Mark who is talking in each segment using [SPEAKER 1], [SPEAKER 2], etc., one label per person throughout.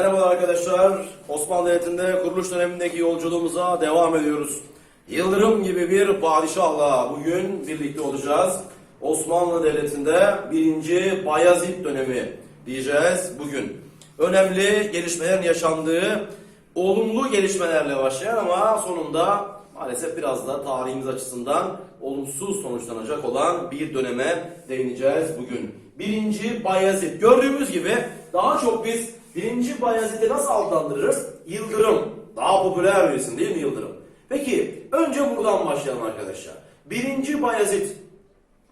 [SPEAKER 1] Merhabalar arkadaşlar. Osmanlı Devleti'nde kuruluş dönemindeki yolculuğumuza devam ediyoruz. Yıldırım gibi bir padişahla bugün birlikte olacağız. Osmanlı Devleti'nde 1. Bayezid dönemi diyeceğiz bugün. Önemli gelişmelerin yaşandığı, olumlu gelişmelerle başlayan ama sonunda maalesef biraz da tarihimiz açısından olumsuz sonuçlanacak olan bir döneme değineceğiz bugün. Birinci Bayezid. Gördüğümüz gibi daha çok biz birinci Bayezid'i nasıl adlandırırız? Yıldırım. Daha popüler bir isim değil mi Yıldırım? Peki önce buradan başlayalım arkadaşlar. Birinci Bayezid.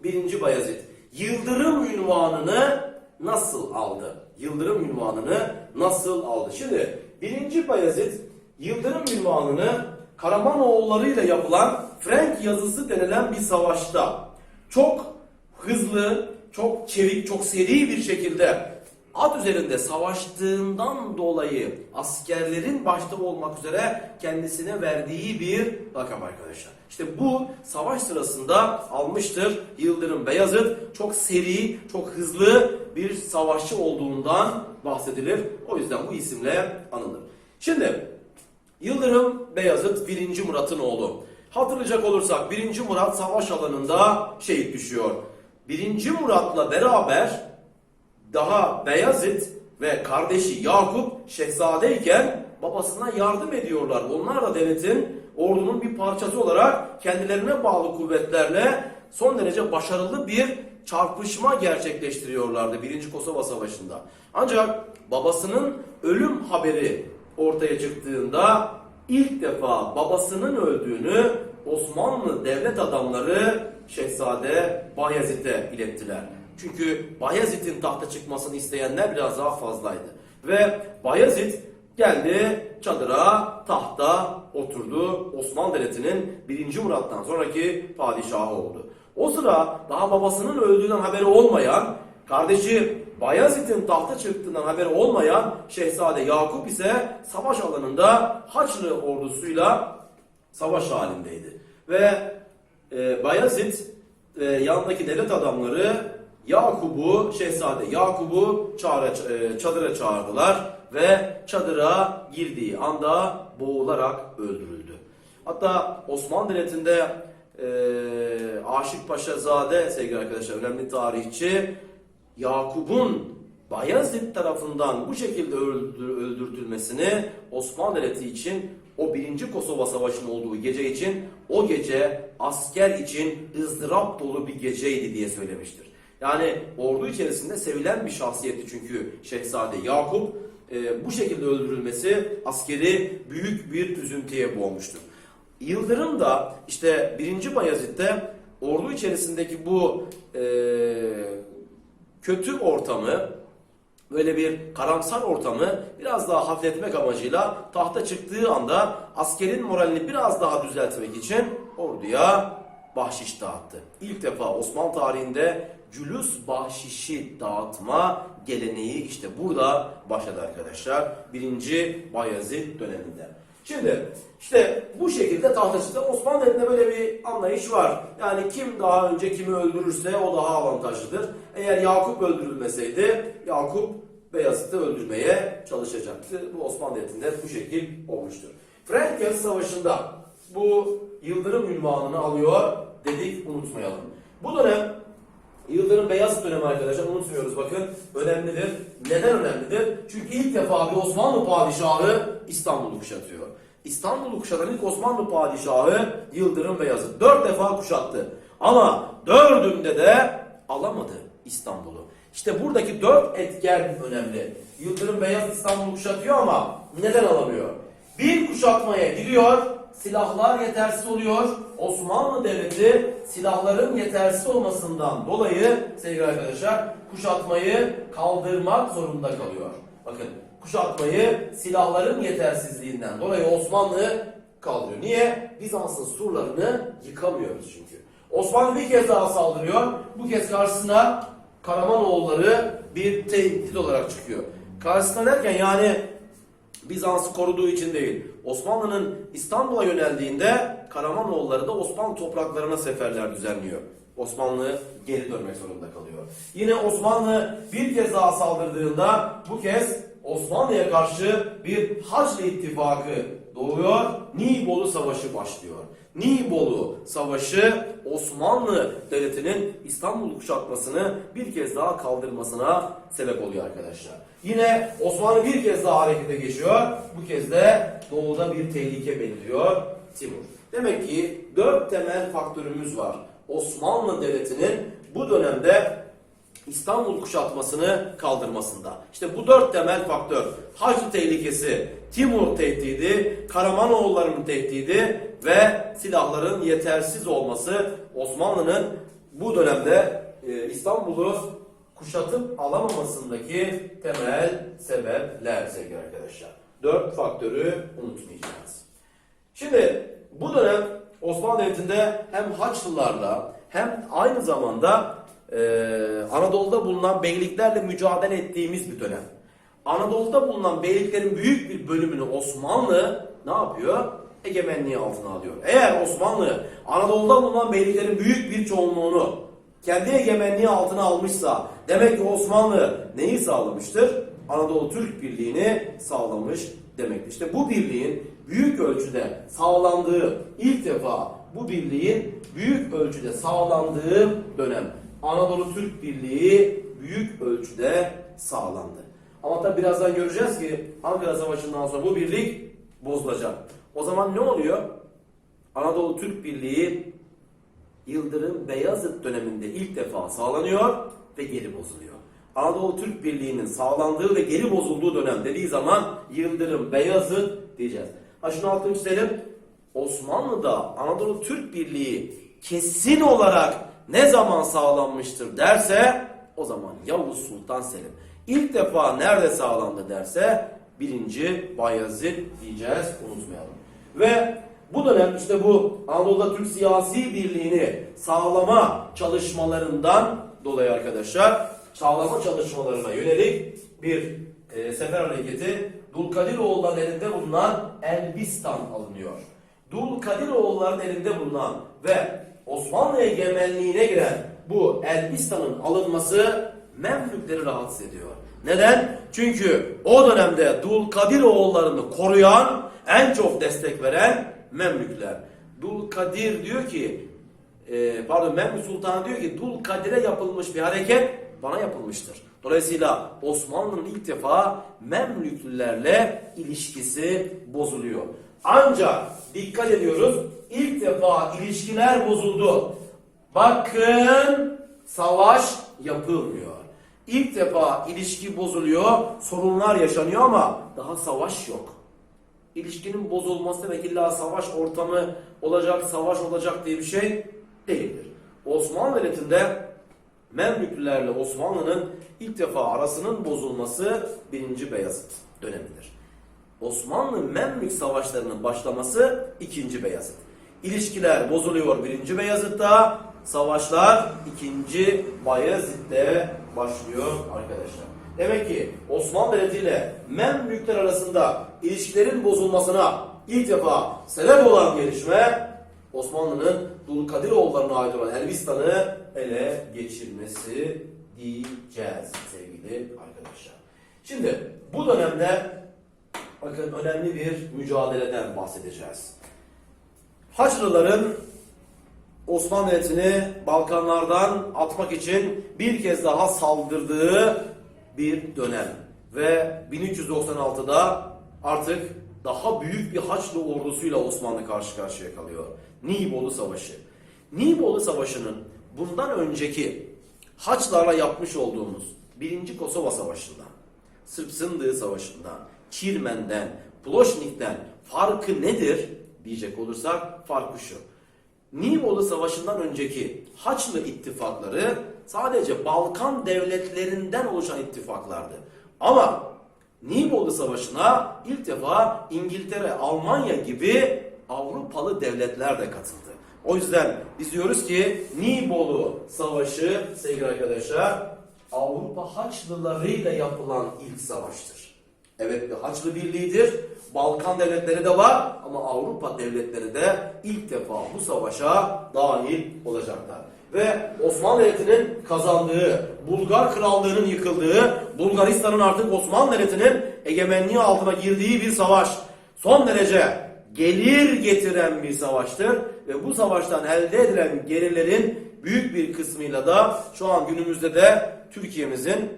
[SPEAKER 1] Birinci Bayezid. Yıldırım ünvanını nasıl aldı? Yıldırım ünvanını nasıl aldı? Şimdi birinci Bayezid Yıldırım ünvanını Karamanoğullarıyla yapılan Frank yazısı denilen bir savaşta çok hızlı, çok çevik, çok seri bir şekilde at üzerinde savaştığından dolayı askerlerin başta olmak üzere kendisine verdiği bir rakam arkadaşlar. İşte bu savaş sırasında almıştır Yıldırım Beyazıt. Çok seri, çok hızlı bir savaşçı olduğundan bahsedilir. O yüzden bu isimle anılır. Şimdi Yıldırım Beyazıt 1. Murat'ın oğlu. Hatırlayacak olursak 1. Murat savaş alanında şehit düşüyor. 1. Murat'la beraber daha Beyazıt ve kardeşi Yakup şehzadeyken babasına yardım ediyorlar. Onlar da devletin ordunun bir parçası olarak kendilerine bağlı kuvvetlerle son derece başarılı bir çarpışma gerçekleştiriyorlardı 1. Kosova Savaşı'nda. Ancak babasının ölüm haberi ortaya çıktığında ilk defa babasının öldüğünü Osmanlı devlet adamları Şehzade Bayezid'e ilettiler. Çünkü Bayezid'in tahta çıkmasını isteyenler biraz daha fazlaydı. Ve Bayezid geldi çadıra, tahta oturdu. Osmanlı Devleti'nin 1. Murat'tan sonraki padişahı oldu. O sıra daha babasının öldüğünden haberi olmayan, kardeşi Bayezid'in tahta çıktığından haberi olmayan Şehzade Yakup ise savaş alanında Haçlı ordusuyla savaş halindeydi. Ve e, Bayezid e, yanındaki devlet adamları Yakup'u, Şehzade çağıra, e, çadıra çağırdılar ve çadıra girdiği anda boğularak öldürüldü. Hatta Osmanlı Devleti'nde e, Aşık Paşazade sevgili arkadaşlar önemli tarihçi Yakup'un Bayezid tarafından bu şekilde öldür, öldürtülmesini Osmanlı Devleti için o birinci Kosova Savaşı'nın olduğu gece için o gece asker için ızdırap dolu bir geceydi diye söylemiştir. Yani ordu içerisinde sevilen bir şahsiyetti çünkü Şehzade Yakup e, bu şekilde öldürülmesi askeri büyük bir üzüntüye boğmuştur. Yıldırım da işte 1. Bayezid'de ordu içerisindeki bu e, kötü ortamı böyle bir karamsar ortamı biraz daha hafifletmek amacıyla tahta çıktığı anda askerin moralini biraz daha düzeltmek için orduya bahşiş dağıttı. İlk defa Osmanlı tarihinde cülüs bahşişi dağıtma geleneği işte burada başladı arkadaşlar. Birinci Bayezid döneminde. Şimdi işte bu şekilde tahta çıktı. Osmanlı Devleti'nde böyle bir anlayış var. Yani kim daha önce kimi öldürürse o daha avantajlıdır. Eğer Yakup öldürülmeseydi Yakup Beyazıt'ı öldürmeye çalışacaktı. Bu Osmanlı Devleti'nde bu şekil olmuştur. Frank Savaşı'nda bu Yıldırım ünvanını alıyor dedik unutmayalım. Bu dönem Yıldırım Beyazıt dönemi arkadaşlar unutmuyoruz bakın önemlidir. Neden önemlidir? Çünkü ilk defa bir Osmanlı padişahı İstanbul'u kuşatıyor. İstanbul'u kuşatan ilk Osmanlı padişahı Yıldırım Beyazıt. Dört defa kuşattı. Ama dördünde de alamadı İstanbul'u. İşte buradaki dört etken önemli. Yıldırım Beyazıt İstanbul'u kuşatıyor ama neden alamıyor? Bir kuşatmaya giriyor, silahlar yetersiz oluyor. Osmanlı Devleti silahların yetersiz olmasından dolayı sevgili arkadaşlar kuşatmayı kaldırmak zorunda kalıyor. Bakın kuşatmayı silahların yetersizliğinden dolayı Osmanlı kaldırıyor. Niye? Bizans'ın surlarını yıkamıyoruz çünkü. Osmanlı bir kez daha saldırıyor. Bu kez karşısına Karamanoğulları bir tehdit olarak çıkıyor. Karşısına derken yani Bizans'ı koruduğu için değil. Osmanlı'nın İstanbul'a yöneldiğinde Karamanoğulları da Osmanlı topraklarına seferler düzenliyor. Osmanlı geri dönmek zorunda kalıyor. Yine Osmanlı bir kez daha saldırdığında bu kez Osmanlı'ya karşı bir Haçlı ittifakı doğuyor. Nibolu Savaşı başlıyor. Nibolu Savaşı Osmanlı Devleti'nin İstanbul kuşatmasını bir kez daha kaldırmasına sebep oluyor arkadaşlar. Yine Osmanlı bir kez daha harekete geçiyor. Bu kez de doğuda bir tehlike beliriyor Timur. Demek ki dört temel faktörümüz var. Osmanlı Devleti'nin bu dönemde İstanbul kuşatmasını kaldırmasında. İşte bu dört temel faktör. Haçlı tehlikesi, Timur tehdidi, Karamanoğulları'nın tehdidi ve silahların yetersiz olması Osmanlı'nın bu dönemde e, İstanbul'u kuşatıp alamamasındaki temel sebepler sevgili arkadaşlar. Dört faktörü unutmayacağız. Şimdi bu dönem Osmanlı Devleti'nde hem Haçlılarla hem aynı zamanda e, Anadolu'da bulunan beyliklerle mücadele ettiğimiz bir dönem. Anadolu'da bulunan beyliklerin büyük bir bölümünü Osmanlı ne yapıyor? Egemenliği altına alıyor. Eğer Osmanlı Anadolu'da bulunan beyliklerin büyük bir çoğunluğunu kendi egemenliği altına almışsa demek ki Osmanlı neyi sağlamıştır? Anadolu Türk Birliği'ni sağlamış demektir. İşte bu birliğin büyük ölçüde sağlandığı ilk defa bu birliğin büyük ölçüde sağlandığı dönem Anadolu Türk Birliği büyük ölçüde sağlandı. Ama tabi birazdan göreceğiz ki Ankara Savaşı'ndan sonra bu birlik bozulacak. O zaman ne oluyor? Anadolu Türk Birliği Yıldırım Beyazıt döneminde ilk defa sağlanıyor ve geri bozuluyor. Anadolu Türk Birliği'nin sağlandığı ve geri bozulduğu dönem dediği zaman Yıldırım Beyazıt diyeceğiz. Ha şunu altını çizelim. Osmanlı'da Anadolu Türk Birliği kesin olarak ne zaman sağlanmıştır derse o zaman Yavuz Sultan Selim. İlk defa nerede sağlandı derse birinci Bayezid diyeceğiz unutmayalım. Ve bu dönem işte bu Anadolu'da Türk siyasi birliğini sağlama çalışmalarından dolayı arkadaşlar sağlama çalışmalarına yönelik bir e, sefer hareketi Dulkadiroğulların elinde bulunan Elbistan alınıyor. Dulkadiroğulların elinde bulunan ve Osmanlı egemenliğine giren bu Elbistan'ın alınması Memlükleri rahatsız ediyor. Neden? Çünkü o dönemde Dulkadiroğullarını koruyan, en çok destek veren Memlükler. Dulkadir diyor ki, e, pardon Memlük Sultanı diyor ki Dulkadir'e yapılmış bir hareket bana yapılmıştır. Dolayısıyla Osmanlı'nın ilk defa Memlüklülerle ilişkisi bozuluyor. Ancak dikkat ediyoruz ilk defa ilişkiler bozuldu. Bakın savaş yapılmıyor. İlk defa ilişki bozuluyor, sorunlar yaşanıyor ama daha savaş yok. İlişkinin bozulması demek illa savaş ortamı olacak, savaş olacak diye bir şey değildir. Osmanlı Devleti'nde Memlüklülerle Osmanlı'nın ilk defa arasının bozulması 1. Beyazıt dönemidir. Osmanlı Memlük savaşlarının başlaması 2. Beyazıt. İlişkiler bozuluyor 1. Beyazıt'ta, savaşlar 2. Bayezid'de başlıyor arkadaşlar. Demek ki Osmanlı Devleti ile Memlükler arasında ilişkilerin bozulmasına ilk defa sebep olan gelişme Osmanlı'nın Dulkadiroğullarına ait olan Elbistan'ı ele geçirmesi diyeceğiz sevgili arkadaşlar. Şimdi bu dönemde bakın önemli bir mücadeleden bahsedeceğiz. Haçlıların Osmanlı Devleti'ni Balkanlardan atmak için bir kez daha saldırdığı bir dönem. Ve 1396'da artık daha büyük bir Haçlı ordusuyla Osmanlı karşı karşıya kalıyor. Nibolu Savaşı. Nibolu Savaşı'nın bundan önceki Haçlarla yapmış olduğumuz 1. Kosova Savaşı'ndan, Sırp Sındığı Savaşı'ndan, Çirmen'den, Ploşnik'ten farkı nedir diyecek olursak farkı şu. Nibolu Savaşı'ndan önceki Haçlı ittifakları sadece Balkan devletlerinden oluşan ittifaklardı. Ama Nibolu Savaşı'na ilk defa İngiltere, Almanya gibi Avrupalı devletler de katıldı. O yüzden biz diyoruz ki Nibolu Savaşı sevgili arkadaşlar Avrupa Haçlılarıyla yapılan ilk savaştır. Evet bir Haçlı Birliği'dir. Balkan devletleri de var ama Avrupa devletleri de ilk defa bu savaşa dahil olacaklar. Ve Osmanlı Devleti'nin kazandığı, Bulgar Krallığı'nın yıkıldığı, Bulgaristan'ın artık Osmanlı Devleti'nin egemenliği altına girdiği bir savaş. Son derece gelir getiren bir savaştır ve bu savaştan elde edilen gelirlerin büyük bir kısmıyla da şu an günümüzde de Türkiye'mizin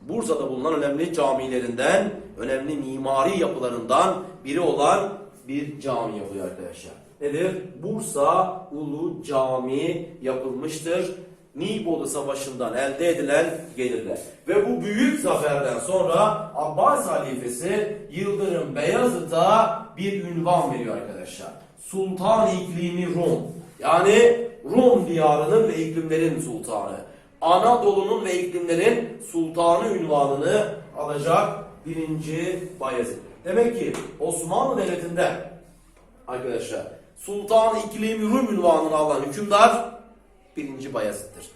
[SPEAKER 1] Bursa'da bulunan önemli camilerinden, önemli mimari yapılarından biri olan bir cami yapılıyor arkadaşlar. Nedir? Bursa Ulu Camii yapılmıştır. Nibolu Savaşı'ndan elde edilen gelirler. Ve bu büyük zaferden sonra Abbas halifesi Yıldırım Beyazıt'a bir ünvan veriyor arkadaşlar. Sultan İklimi Rum. Yani Rum diyarının ve iklimlerin sultanı. Anadolu'nun ve iklimlerin sultanı ünvanını alacak birinci Bayezid. Demek ki Osmanlı Devleti'nde arkadaşlar Sultan İklimi Rum ünvanını alan hükümdar birinci Bayezid'dir.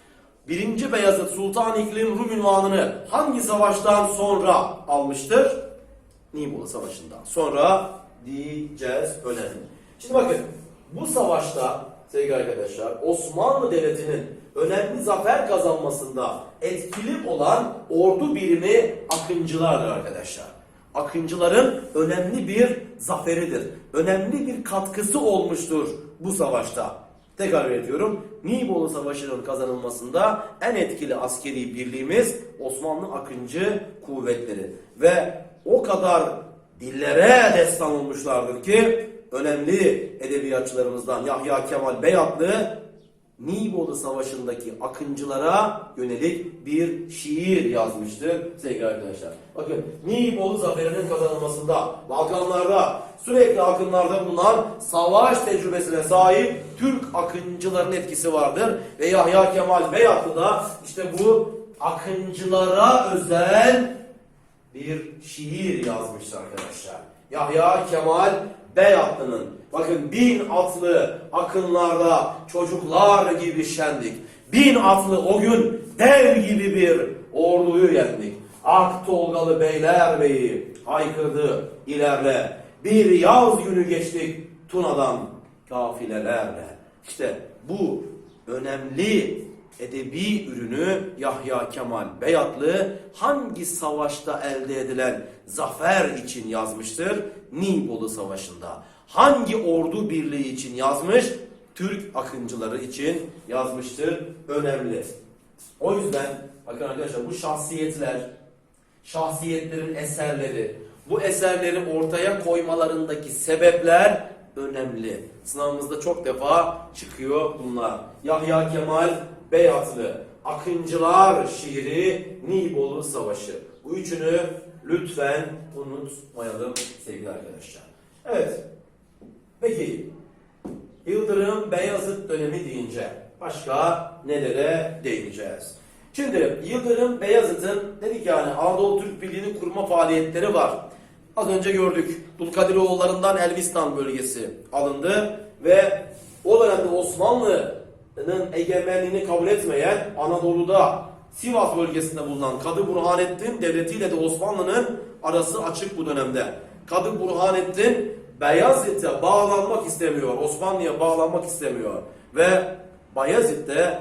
[SPEAKER 1] Birinci Beyazıt Sultan İklim Rum ünvanını hangi savaştan sonra almıştır? Nibolu Savaşı'ndan sonra diyeceğiz önemli. Şimdi bakın bu savaşta sevgili arkadaşlar Osmanlı Devleti'nin önemli zafer kazanmasında etkili olan ordu birimi Akıncılardır arkadaşlar. Akıncıların önemli bir zaferidir. Önemli bir katkısı olmuştur bu savaşta. Tekrar ediyorum. Nibolu Savaşı'nın kazanılmasında en etkili askeri birliğimiz Osmanlı Akıncı kuvvetleri. Ve o kadar dillere destan olmuşlardır ki önemli edebiyatçılarımızdan Yahya Kemal Beyatlı Nibolu Savaşı'ndaki akıncılara yönelik bir şiir yazmıştır sevgili arkadaşlar. Bakın Nibolu Zaferi'nin kazanılmasında Balkanlarda sürekli akınlarda bulunan savaş tecrübesine sahip Türk akıncıların etkisi vardır. Ve Yahya Kemal Beyatlı da işte bu akıncılara özel bir şiir yazmıştır arkadaşlar. Yahya Kemal Beyatlı'nın bakın bin atlı akınlarda çocuklar gibi şendik. Bin atlı o gün dev gibi bir orduyu yendik. Ak Tolgalı Beyler Beyi haykırdı ilerle. Bir yaz günü geçtik Tuna'dan kafilelerle. İşte bu önemli edebi ürünü Yahya Kemal Beyatlı hangi savaşta elde edilen zafer için yazmıştır? Nibolu Savaşı'nda. Hangi ordu birliği için yazmış? Türk akıncıları için yazmıştır. Önemli. O yüzden bakın arkadaşlar bu şahsiyetler, şahsiyetlerin eserleri, bu eserleri ortaya koymalarındaki sebepler önemli. Sınavımızda çok defa çıkıyor bunlar. Yahya Kemal Beyatlı, Akıncılar şiiri, Nibolu Savaşı. Bu üçünü lütfen unutmayalım sevgili arkadaşlar. Evet. Peki Yıldırım Beyazıt dönemi deyince başka nelere değineceğiz? Şimdi Yıldırım Beyazıt'ın dedik yani Anadolu Türk Birliği'nin kurma faaliyetleri var. Az önce gördük. Dulkadiroğullarından Elbistan bölgesi alındı ve o dönemde Osmanlı'nın egemenliğini kabul etmeyen Anadolu'da Sivas bölgesinde bulunan Kadı Burhanettin devletiyle de Osmanlı'nın arası açık bu dönemde. Kadı Burhanettin Beyazıt'a bağlanmak istemiyor. Osmanlı'ya bağlanmak istemiyor. Ve Bayezid de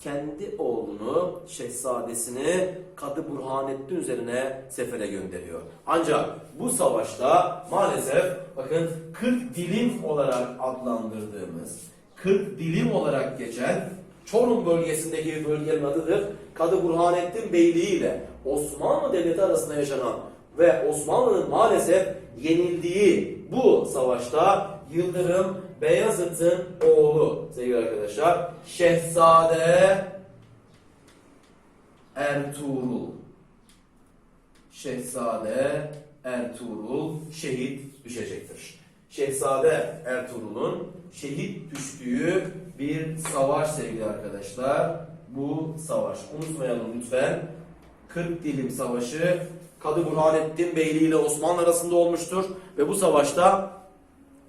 [SPEAKER 1] kendi oğlunu, şehzadesini Kadı Burhanettin üzerine sefere gönderiyor. Ancak bu savaşta maalesef bakın 40 dilim olarak adlandırdığımız, 40 dilim olarak geçen Çorum bölgesindeki bir bölgenin adıdır. Kadı Burhanettin Beyliği ile Osmanlı Devleti arasında yaşanan ve Osmanlı'nın maalesef yenildiği bu savaşta Yıldırım Beyazıt'ın oğlu sevgili arkadaşlar Şehzade Ertuğrul Şehzade Ertuğrul şehit düşecektir. Şehzade Ertuğrul'un şehit düştüğü bir savaş sevgili arkadaşlar. Bu savaş. Unutmayalım lütfen. 40 Dilim Savaşı Kadı Burhanettin Beyliği ile Osmanlı arasında olmuştur. Ve bu savaşta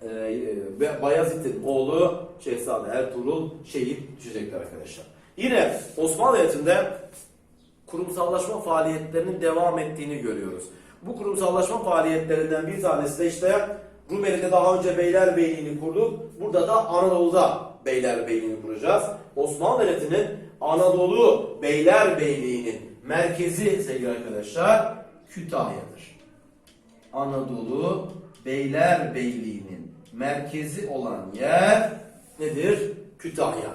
[SPEAKER 1] e, Bayezid'in oğlu Şehzade Ertuğrul şehit düşecektir arkadaşlar. Yine Osmanlı Devleti'nde kurumsallaşma faaliyetlerinin devam ettiğini görüyoruz. Bu kurumsallaşma faaliyetlerinden bir tanesi de işte Rumeli'de daha önce Beylerbeyliğini kurduk. Burada da Anadolu'da Beylerbeyliğini kuracağız. Osmanlı Devleti'nin Anadolu Beylerbeyliği'nin merkezi sevgili arkadaşlar Kütahya'dır. Anadolu Beylerbeyliği'nin merkezi olan yer nedir? Kütahya.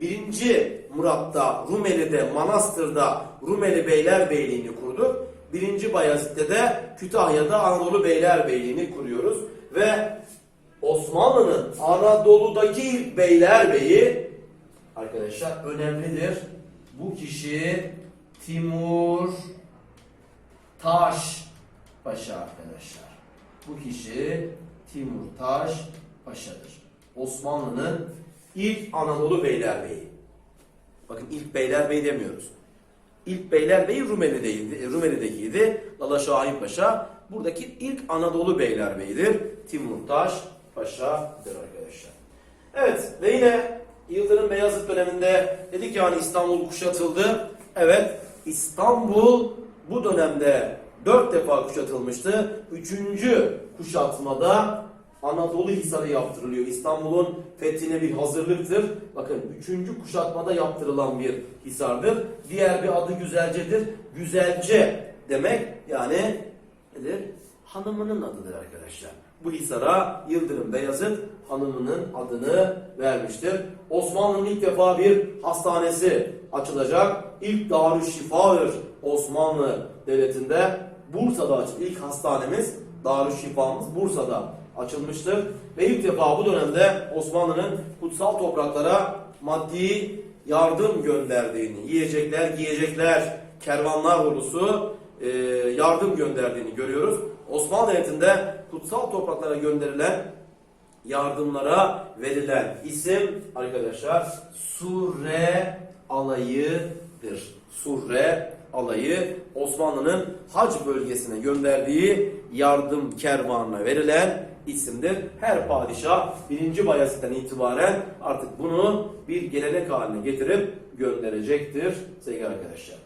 [SPEAKER 1] Birinci Murat'ta Rumeli'de, Manastır'da Rumeli Beylerbeyliği'ni kurduk. Birinci Bayezid'de de Kütahya'da Anadolu Beylerbeyliği'ni kuruyoruz. Ve Osmanlı'nın Anadolu'daki ilk beylerbeyi arkadaşlar önemlidir. Bu kişi Timur Taş Paşa arkadaşlar. Bu kişi Timur Taş Paşa'dır. Osmanlı'nın ilk Anadolu beylerbeyi. Bakın ilk beylerbeyi demiyoruz. İlk beylerbeyi Rumeli'deydi, Rumeli'dekiydi. Lala Şahin Paşa. Buradaki ilk Anadolu beylerbeyidir. Timurtaş Paşa'dır arkadaşlar. Evet ve yine Yıldırım Beyazıt döneminde dedik yani İstanbul kuşatıldı. Evet İstanbul bu dönemde dört defa kuşatılmıştı. Üçüncü kuşatmada Anadolu Hisarı yaptırılıyor. İstanbul'un fethine bir hazırlıktır. Bakın üçüncü kuşatmada yaptırılan bir hisardır. Diğer bir adı güzelcedir. Güzelce demek yani nedir? Hanımının adıdır arkadaşlar. Bu hisara Yıldırım Beyazıt hanımının adını vermiştir. Osmanlı'nın ilk defa bir hastanesi açılacak. İlk Darüşşifa'dır Osmanlı Devleti'nde. Bursa'da. İlk hastanemiz Darüşşifa'mız Bursa'da açılmıştır. Ve ilk defa bu dönemde Osmanlı'nın kutsal topraklara maddi yardım gönderdiğini, yiyecekler, giyecekler, kervanlar ordusu e, yardım gönderdiğini görüyoruz. Osmanlı Devleti'nde kutsal topraklara gönderilen yardımlara verilen isim arkadaşlar Surre alayıdır. Surre alayı Osmanlı'nın hac bölgesine gönderdiği yardım kervanına verilen isimdir. Her padişah 1. Bayezid'den itibaren artık bunu bir gelenek haline getirip gönderecektir sevgili arkadaşlar.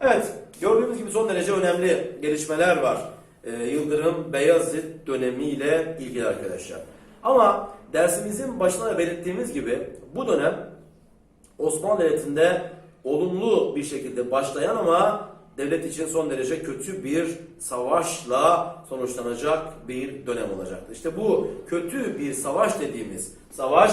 [SPEAKER 1] Evet gördüğünüz gibi son derece önemli gelişmeler var. Ee, Yıldırım Beyazıt dönemiyle ilgili arkadaşlar. Ama dersimizin başına belirttiğimiz gibi bu dönem Osmanlı Devleti'nde olumlu bir şekilde başlayan ama devlet için son derece kötü bir savaşla sonuçlanacak bir dönem olacaktır. İşte bu kötü bir savaş dediğimiz savaş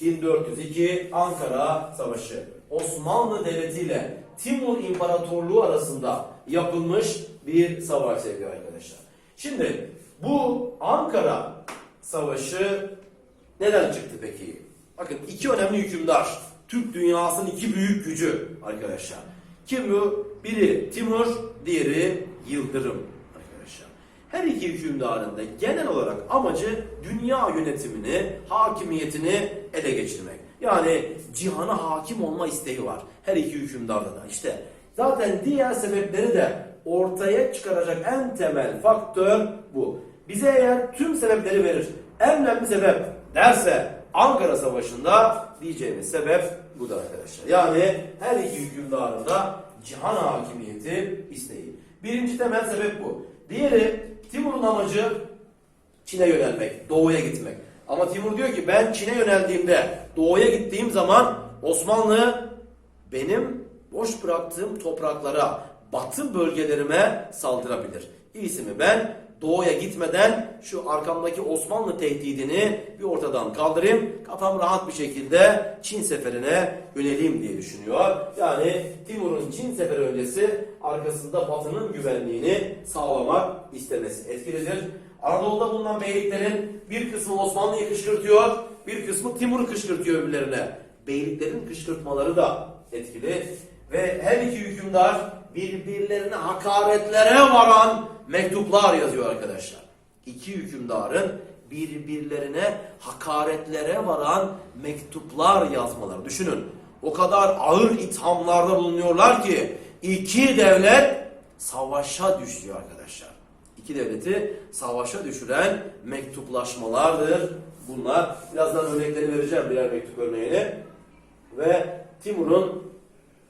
[SPEAKER 1] 1402 Ankara Savaşı. Osmanlı Devleti ile Timur İmparatorluğu arasında yapılmış bir savaş sevgili arkadaşlar. Şimdi bu Ankara Savaşı neden çıktı peki? Bakın iki önemli hükümdar. Türk dünyasının iki büyük gücü arkadaşlar. Kim bu? Biri Timur, diğeri Yıldırım arkadaşlar. Her iki hükümdarın da genel olarak amacı dünya yönetimini, hakimiyetini ele geçirmek. Yani cihana hakim olma isteği var her iki hükümdarda da. İşte zaten diğer sebepleri de ortaya çıkaracak en temel faktör bu. Bize eğer tüm sebepleri verir. En önemli sebep derse Ankara Savaşı'nda diyeceğimiz sebep budur arkadaşlar. Yani her iki hükümdarın da cihan hakimiyeti isteği. Birinci temel sebep bu. Diğeri Timur'un amacı Çin'e yönelmek, doğuya gitmek. Ama Timur diyor ki ben Çin'e yöneldiğimde, doğuya gittiğim zaman Osmanlı benim boş bıraktığım topraklara, batı bölgelerime saldırabilir. İyisi mi ben doğuya gitmeden şu arkamdaki Osmanlı tehdidini bir ortadan kaldırayım. Kafam rahat bir şekilde Çin seferine yöneleyim diye düşünüyor. Yani Timur'un Çin seferi öncesi arkasında Batı'nın güvenliğini sağlamak istemesi etkilidir. Anadolu'da bulunan beyliklerin bir kısmı Osmanlı'yı kışkırtıyor, bir kısmı Timur'u kışkırtıyor birbirlerine. Beyliklerin kışkırtmaları da etkili ve her iki hükümdar birbirlerine hakaretlere varan mektuplar yazıyor arkadaşlar. İki hükümdarın birbirlerine hakaretlere varan mektuplar yazmaları. Düşünün o kadar ağır ithamlarda bulunuyorlar ki iki devlet savaşa düşüyor arkadaşlar. İki devleti savaşa düşüren mektuplaşmalardır bunlar. Birazdan örneklerini vereceğim birer mektup örneğini. Ve Timur'un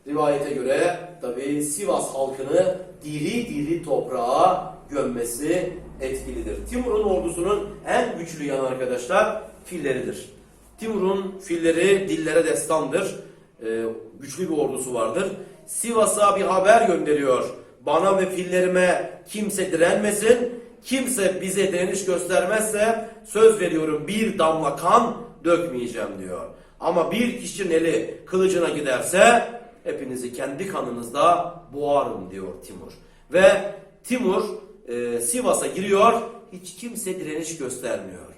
[SPEAKER 1] rivayete göre tabi Sivas halkını diri diri toprağa gömmesi etkilidir. Timur'un ordusunun en güçlü yanı arkadaşlar filleridir. Timur'un filleri dillere destandır. Ee, güçlü bir ordusu vardır. Sivas'a bir haber gönderiyor. bana ve fillerime kimse direnmesin. Kimse bize direniş göstermezse söz veriyorum bir damla kan dökmeyeceğim diyor. Ama bir kişinin eli kılıcına giderse hepinizi kendi kanınızda boğarım diyor Timur. Ve Timur e, Sivas'a giriyor hiç kimse direniş göstermiyor.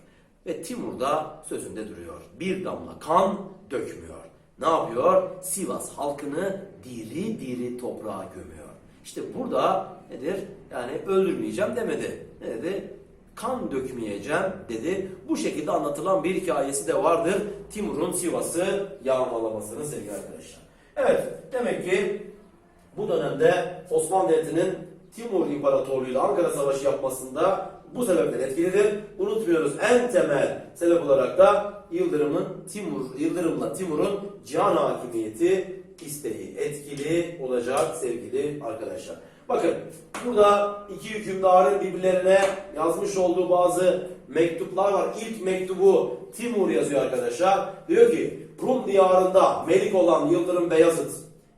[SPEAKER 1] Ve Timur da sözünde duruyor. Bir damla kan dökmüyor. Ne yapıyor? Sivas halkını diri diri toprağa gömüyor. İşte burada nedir? Yani öldürmeyeceğim demedi. Ne dedi? Kan dökmeyeceğim dedi. Bu şekilde anlatılan bir hikayesi de vardır. Timur'un Sivas'ı yağmalamasının sevgili arkadaşlar. Evet demek ki bu dönemde Osmanlı Devleti'nin Timur İmparatorluğu ile Ankara Savaşı yapmasında bu sebepten etkilidir. Unutmuyoruz en temel sebep olarak da Yıldırım'ın Timur Yıldırım'la Timur'un cihan hakimiyeti isteği etkili olacak sevgili arkadaşlar. Bakın burada iki hükümdarın birbirlerine yazmış olduğu bazı mektuplar var. İlk mektubu Timur yazıyor arkadaşlar. Diyor ki Rum diyarında melik olan Yıldırım Beyazıt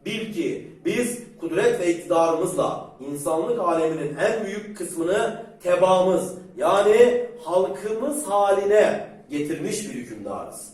[SPEAKER 1] Bil ki biz kudret ve iktidarımızla insanlık aleminin en büyük kısmını tebaamız yani halkımız haline getirmiş bir hükümdarız.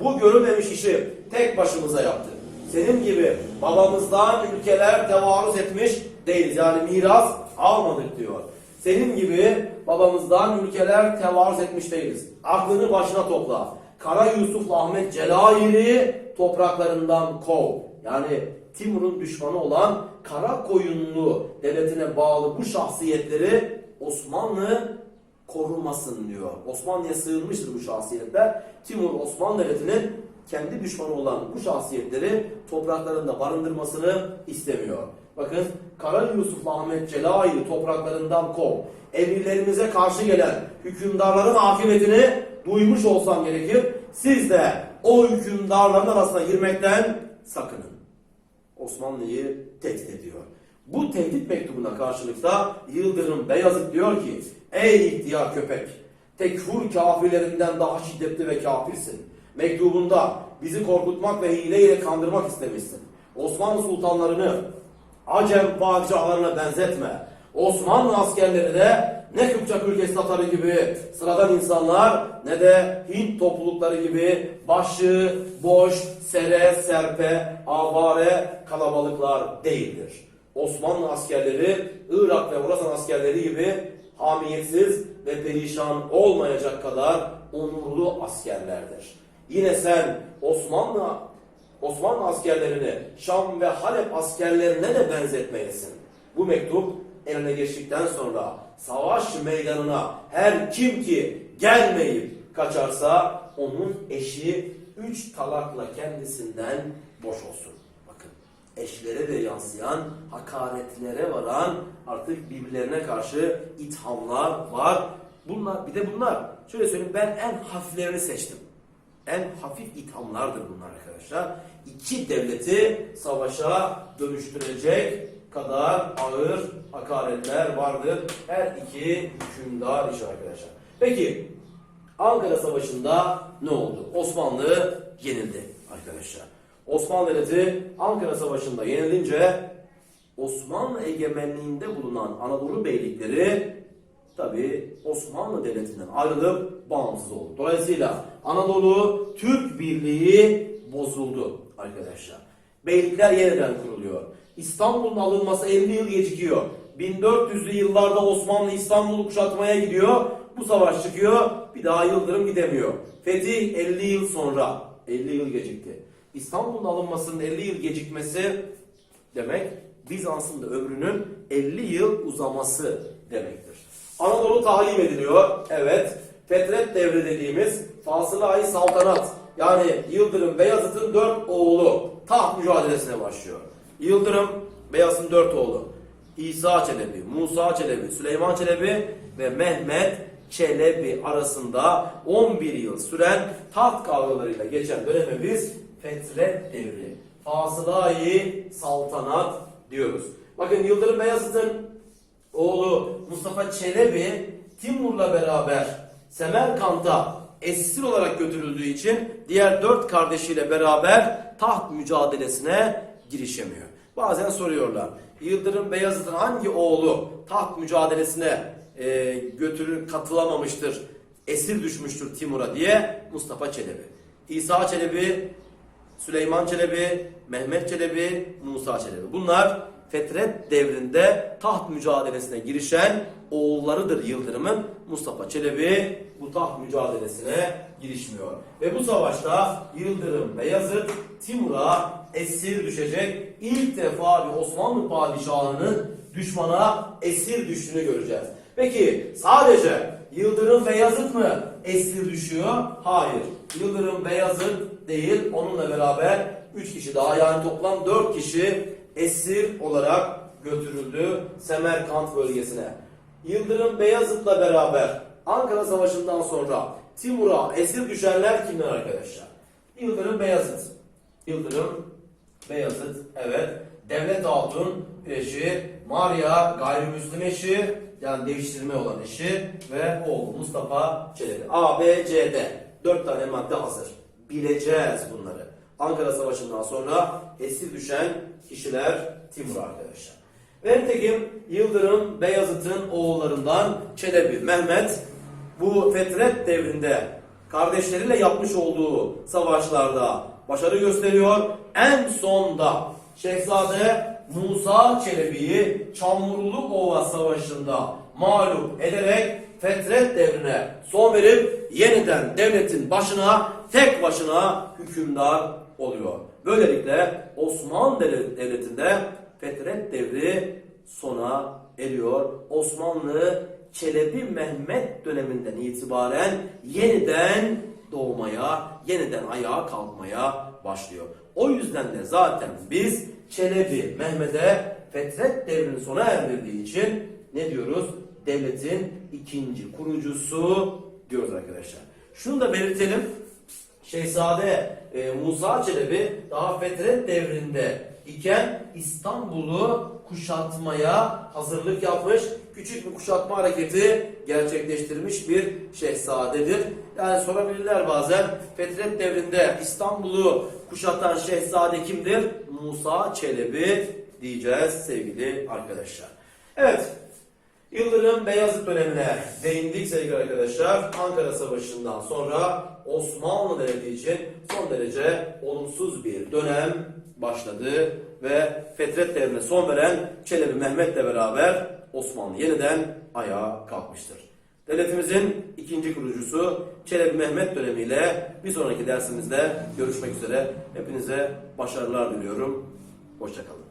[SPEAKER 1] Bu görülmemiş işi tek başımıza yaptık. Senin gibi babamızdan ülkeler tevarüz etmiş değiliz. Yani miras almadık diyor. Senin gibi babamızdan ülkeler tevarüz etmiş değiliz. Aklını başına topla. Kara Yusuf'la Ahmet Celail'i topraklarından kov. Yani Timur'un düşmanı olan Kara Koyunlu devletine bağlı bu şahsiyetleri Osmanlı korumasın diyor. Osmanlı'ya sığınmıştır bu şahsiyetler. Timur Osmanlı Devleti'nin kendi düşmanı olan bu şahsiyetleri topraklarında barındırmasını istemiyor. Bakın Kara Yusuf Ahmet Celail'i topraklarından kov. Emirlerimize karşı gelen hükümdarların akıbetini duymuş olsam gerekir. Siz de o hükümdarların arasına girmekten sakının. Osmanlı'yı tehdit ediyor. Bu tehdit mektubuna karşılıkta Yıldırım Beyazıt diyor ki Ey ihtiyar köpek! Tekfur kafirlerinden daha şiddetli ve kafirsin. Mektubunda bizi korkutmak ve hileyle kandırmak istemişsin. Osmanlı sultanlarını Acem padişahlarına benzetme. Osmanlı askerleri de ne Kıpçak ülkesi Tatarı gibi sıradan insanlar ne de Hint toplulukları gibi başı, boş, sere, serpe, avare kalabalıklar değildir. Osmanlı askerleri Irak ve Horasan askerleri gibi hamiyetsiz ve perişan olmayacak kadar onurlu askerlerdir. Yine sen Osmanlı Osmanlı askerlerini Şam ve Halep askerlerine de benzetmelisin. Bu mektup eline geçtikten sonra savaş meydanına her kim ki gelmeyip kaçarsa onun eşi üç talakla kendisinden boş olsun. Bakın eşlere de yansıyan hakaretlere varan artık birbirlerine karşı ithamlar var. Bunlar bir de bunlar. Şöyle söyleyeyim ben en hafiflerini seçtim. En hafif ithamlardır bunlar arkadaşlar. İki devleti savaşa dönüştürecek kadar ağır hakaretler vardır. Her iki hükümdar iş arkadaşlar. Peki Ankara Savaşı'nda ne oldu? Osmanlı yenildi arkadaşlar. Osmanlı Devleti Ankara Savaşı'nda yenilince Osmanlı egemenliğinde bulunan Anadolu beylikleri tabi Osmanlı Devleti'nden ayrılıp bağımsız oldu. Dolayısıyla Anadolu Türk Birliği bozuldu arkadaşlar. Beylikler yeniden kuruluyor. İstanbul'un alınması 50 yıl gecikiyor. 1400'lü yıllarda Osmanlı İstanbul'u kuşatmaya gidiyor. Bu savaş çıkıyor. Bir daha Yıldırım gidemiyor. Fetih 50 yıl sonra. 50 yıl gecikti. İstanbul'un alınmasının 50 yıl gecikmesi demek Bizans'ın da ömrünün 50 yıl uzaması demektir. Anadolu tahrip ediliyor. Evet. Fetret devri dediğimiz Fasıla-i Saltanat yani Yıldırım Beyazıt'ın dört oğlu taht mücadelesine başlıyor. Yıldırım Beyazıt'ın dört oğlu. İsa Çelebi, Musa Çelebi, Süleyman Çelebi ve Mehmet Çelebi arasında 11 yıl süren taht kavgalarıyla geçen döneme biz Fetret devri, Fasıla-i Saltanat diyoruz. Bakın Yıldırım Beyazıt'ın oğlu Mustafa Çelebi Timur'la beraber Semerkant'a esir olarak götürüldüğü için diğer dört kardeşiyle beraber taht mücadelesine girişemiyor. Bazen soruyorlar. Yıldırım Beyazıt'ın hangi oğlu taht mücadelesine e, götürür katılamamıştır, esir düşmüştür Timur'a diye Mustafa Çelebi. İsa Çelebi, Süleyman Çelebi, Mehmet Çelebi, Musa Çelebi. Bunlar Fetret devrinde taht mücadelesine girişen oğullarıdır Yıldırım'ın. Mustafa Çelebi bu taht mücadelesine girişmiyor. Ve bu savaşta Yıldırım Beyazıt Timur'a esir düşecek. İlk defa bir Osmanlı padişahının düşmana esir düştüğünü göreceğiz. Peki sadece Yıldırım Beyazıt mı esir düşüyor? Hayır. Yıldırım Beyazıt değil, onunla beraber 3 kişi daha yani toplam 4 kişi esir olarak götürüldü Semerkant bölgesine. Yıldırım Beyazıt'la beraber Ankara Savaşı'ndan sonra Timur'a esir düşenler kimler arkadaşlar? Yıldırım Beyazıt. Yıldırım Beyazıt, evet. Devlet Hatun eşi, Maria gayrimüslim eşi, yani değiştirme olan eşi ve oğlu Mustafa Çelebi. A, B, C, D. Dört tane madde hazır. Bileceğiz bunları. Ankara Savaşı'ndan sonra esir düşen kişiler Timur arkadaşlar. Ve nitekim Yıldırım Beyazıt'ın oğullarından Çelebi Mehmet bu Fetret devrinde kardeşleriyle yapmış olduğu savaşlarda başarı gösteriyor. En sonda Şehzade Musa Çelebi'yi Çamurlu Ova Savaşı'nda mağlup ederek Fetret devrine son verip yeniden devletin başına tek başına hükümdar oluyor. Böylelikle Osmanlı Devleti'nde Fetret devri sona eriyor. Osmanlı Çelebi Mehmet döneminden itibaren yeniden doğmaya, yeniden ayağa kalkmaya başlıyor. O yüzden de zaten biz Çelebi Mehmet'e Fetret devrini sona erdirdiği için ne diyoruz? Devletin ikinci kurucusu diyoruz arkadaşlar. Şunu da belirtelim. Şehzade e, Musa Çelebi daha Fetret devrinde iken İstanbul'u kuşatmaya hazırlık yapmış. Küçük bir kuşatma hareketi gerçekleştirmiş bir şehzadedir. Yani sorabilirler bazen Fetret devrinde İstanbul'u kuşatan şehzade kimdir? Musa Çelebi diyeceğiz sevgili arkadaşlar. Evet Yıldırım Beyazıt dönemine değindik sevgili arkadaşlar. Ankara Savaşı'ndan sonra Osmanlı Devleti için son derece olumsuz bir dönem başladı ve Fetret devrine son veren Çelebi Mehmet'le beraber Osmanlı yeniden ayağa kalkmıştır. Devletimizin ikinci kurucusu Çelebi Mehmet dönemiyle bir sonraki dersimizde görüşmek üzere. Hepinize başarılar diliyorum. Hoşçakalın.